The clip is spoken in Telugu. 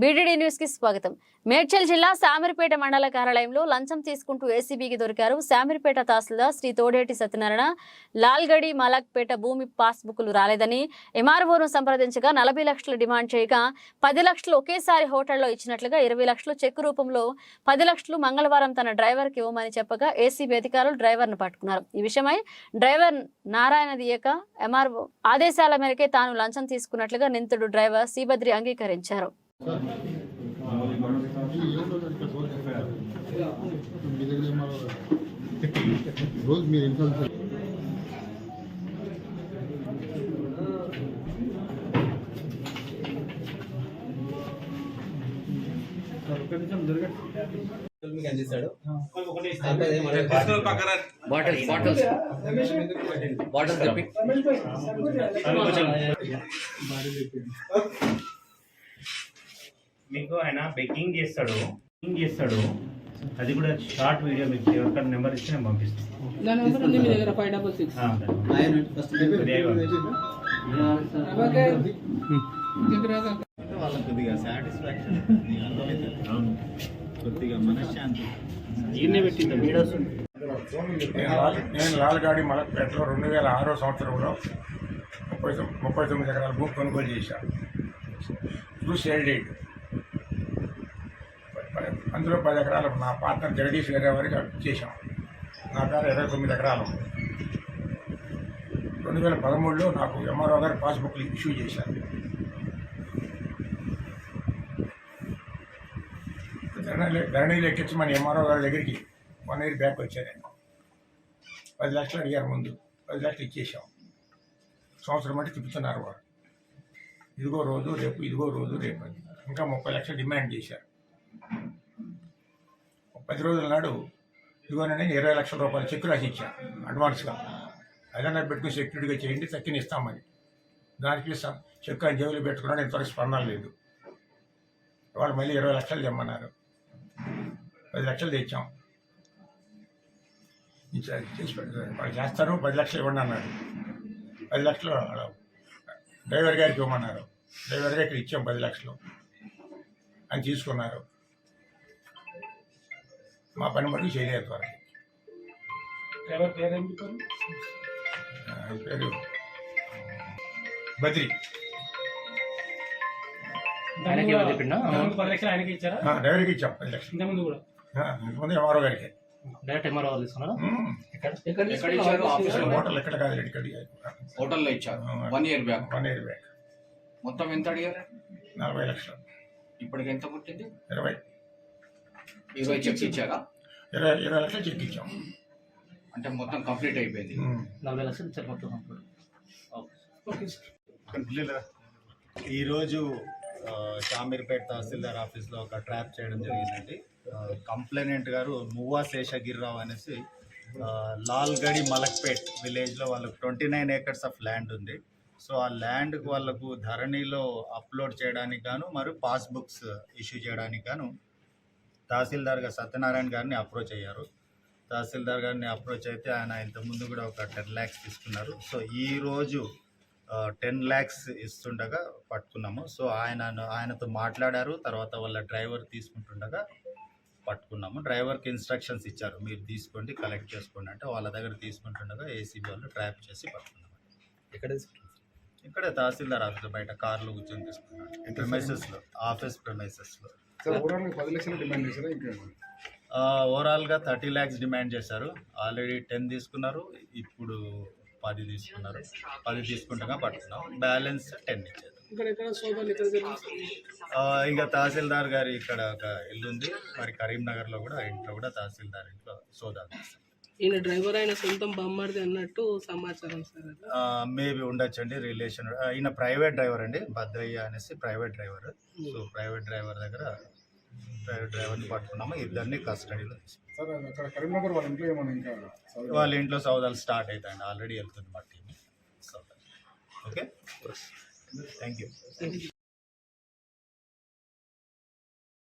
బీడీడీ న్యూస్కి స్వాగతం. మేడ్చల్ జిల్లా శామిరిపేట మండల కార్యాలయంలో లంచం తీసుకుంటూ ఏసీబీకి దొరికారు శామిరిపేట తహసీల్దార్ శ్రీ తోడేటి సత్యనారాయణ. లాల్గడి మలక్పేట భూమి పాస్బుక్లు రాలేదని ఎంఆర్ఓను సంప్రదించగా నలభై లక్షలు డిమాండ్ చేయగా పది లక్షలు ఒకేసారి హోటల్లో ఇచ్చినట్లుగా ఇరవై లక్షలు చెక్ రూపంలో పది లక్షలు మంగళవారం తన డ్రైవర్కి ఇవ్వమని చెప్పగా ఏసీబీ అధికారులు డ్రైవర్ను పట్టుకున్నారు. ఈ విషయమై డ్రైవర్ నారాయణ దియక ఎంఆర్ఓ ఆదేశాల మేరకే తాను లంచం తీసుకున్నట్లుగా నిందితుడు డ్రైవర్ సీబద్రి అంగీకరించారు. రోజు మీరు ఇన్కమ్ మీకు అందిస్తాడు బాటిల్స్ బాటిల్స్ బాటిల్స్ చెప్పి మీకు ఆయన బెగ్గింగ్ చేస్తాడు బెగ్గింగ్ చేస్తాడు. అది కూడా షార్ట్ వీడియో మీకు ఎవరికైనా నెంబర్ ఇచ్చి నేను పంపిస్తాను వాళ్ళకి కొద్దిగా సాటిస్ఫాక్షన్ కొద్దిగా మనశ్శాంతి. ఈయన్నే పెట్టింది వీడియోస్ నేను లాల్- నేను లాల్గాడి మలక్పేటలో రెండు వేల ఆరో సంవత్సరంలో ముప్పై ముప్పై తొమ్మిది ఎకరాల భూమి కొనుగోలు చేశాను త్రూ సేల్ డేట్ అందులో పది ఎకరాలు నా పార్ట్నర్ జగదీష్ గారి వారికి చేశాం. నా పేరు ఇరవై తొమ్మిది ఎకరాలు. రెండు వేల పదమూడులో నాకు ఎంఆర్ఓ గారు పాస్బుక్లు ఇష్యూ చేశారు. ధరణి ధరణిలో ఎక్కించమని ఎంఆర్ఓ గారి దగ్గరికి వన్ ఇయర్ బ్యాక్ వచ్చాను నేను. పది లక్షలు అడిగారు ముందు. పది లక్షలు ఇచ్చేసాం సంవత్సరం అంటే తిప్పుతున్నారు వారు ఇదిగో రోజు రేపు ఇదిగో రోజు రేపు ఇంకా ముప్పై లక్షలు డిమాండ్ చేశారు. పది రోజుల నాడు ఇదిగోనని ఇరవై లక్షల రూపాయలు చెక్ రాసి ఇచ్చాను అడ్వాన్స్గా. అదన్నా పెట్టుకుని సెక్యూరిటీగా చేయండి తక్కినిస్తామని దానికి స- చెక్ అని జేబులో పెట్టుకున్నాడు ఇంతవరకు స్పందన లేదు. వాళ్ళు మళ్ళీ ఇరవై లక్షలు తెమ్మన్నారు. పది లక్షలు తెచ్చాం. చేసి వాళ్ళు చేస్తారు పది లక్షలు ఇవ్వండి అన్నారు. పది లక్షలు డ్రైవర్ గారికి ఇవ్వమన్నారు. డ్రైవర్ గారికి ఇచ్చాం పది లక్షలు. అని తీసుకున్నారు. మా పని మటుకు చేయలేదు వారికి డ్రైవర్ పేరు ఏం పేరు ఆ, ఆయన పేరు బద్రి. ఆయనకి చెప్పిండా? ఇంతకుముందు పది లక్షలు ఆయనకి ఇచ్చారా? ఆ, డ్రైవర్కి ఇచ్చాం పది లక్షలు. ఇంతకుముందు కూడా? ఆ, ఇంతకుముందు ఎంఆర్ఓ గారికి. డైరెక్ట్ ఎంఆర్ఓ వాళ్ళు తీసుకున్నారా ఉమ్, ఎక్కడ? ఎక్కడ ఇచ్చారు? ఆఫీసులో? హోటల్ ఎక్కడ కాదు ఇక్కడ హోటల్లో ఇచ్చారు. One year back. One year back. మొత్తం ఎంత అడిగారు? నలభై లక్షలు. ఇప్పటికి ఎంత పుట్టింది? ఇరవై. ఇరవై చెక్ ఇచ్చారా? ఇరవై ఇరవై లక్షలు చెక్ ఇచ్చాం. అంటే మొత్తం కంప్లీట్ అయిపోయింది. నలభై లక్షలు ఇచ్చారు మొత్తం ఈరోజు ఆ, షామీర్పేట్ తహసీల్దార్ ఆఫీస్లో ఒక ట్రాప్ చేయడం జరిగిందండి. కంప్లైనెంట్ గారు మువ్వా శేషగిరిరావు అనేసి లాల్గడి మలక్పేట్ విలేజ్లో వాళ్ళకు twenty nine acres of land ఉంది. సో ఆ ల్యాండ్కి వాళ్ళకు ధరణిలో అప్లోడ్ చేయడానికి గాను మరియు పాస్బుక్స్ ఇష్యూ చేయడానికి గాను తహసీల్దార్ గారు సత్యనారాయణ గారిని అప్రోచ్ అయ్యారు. తహసీల్దార్ గారిని అప్రోచ్ అయితే ఆయన ఇంతకుముందు కూడా ఒక టెన్ ల్యాక్స్ తీసుకున్నారు. సో ఈ రోజు టెన్ ల్యాక్స్ ఇస్తుండగా పట్టుకున్నాము. సో ఆయన ఆయనతో మాట్లాడారు. తర్వాత వాళ్ళ డ్రైవర్ తీసుకుంటుండగా పట్టుకున్నాము. డ్రైవర్కి ఇన్స్ట్రక్షన్స్ ఇచ్చారు. మీరు తీసుకోండి కలెక్ట్ చేసుకోండి అంటే వాళ్ళ దగ్గర తీసుకుంటుండగా ఏసీబీ వాళ్ళు ట్రాప్ చేసి పట్టుకున్నాము. ఎక్కడ ఇక్కడే తహసీల్దార్ ఆఫీస్ బయట కార్లో కూర్చొని తీసుకున్నాను ప్రెమైసెస్లో ఆఫీస్ ప్రెమైసెస్లో ఓవరాల్గా థర్టీ ల్యాక్స్ డిమాండ్ చేశారు. ఆల్రెడీ టెన్ తీసుకున్నారు. ఇప్పుడు పది తీసుకున్నారు. పది తీసుకుంటగా పట్టుకున్నాం. బ్యాలెన్స్ టెన్ ఇచ్చారు. ఇంకా తహసీల్దార్ గారి ఇక్కడ ఒక ఇల్లు ఉంది మరి కరీంనగర్లో కూడా ఇంట్లో కూడా తహసీల్దార్ ఇంట్లో సోదాలు చేస్తారు. ఈయన డ్రైవర్ ఆయన సొంతం బొమ్మడిది అన్నట్టు సమాచారం సార్. మేబీ ఉండొచ్చండి రిలేషన్. ఈయన ప్రైవేట్ డ్రైవర్ అండి భద్రయ్య అనేసి private driver. So private driver దగ్గర ప్రైవేట్ డ్రైవర్ని పట్టుకున్నాము. ఇద్దరిని కస్టడీలో తీసుకున్నాం. సార్ అక్కడ కరీంనగర్ వాళ్ళ ఇంట్లో ఏమన్నా ఇంకా సౌదీ వాళ్ళ ఇంట్లో సౌదాలు స్టార్ట్ అవుతాయండి ఆల్రెడీ వెళ్తుంది మా టీం ఓకే? Thank you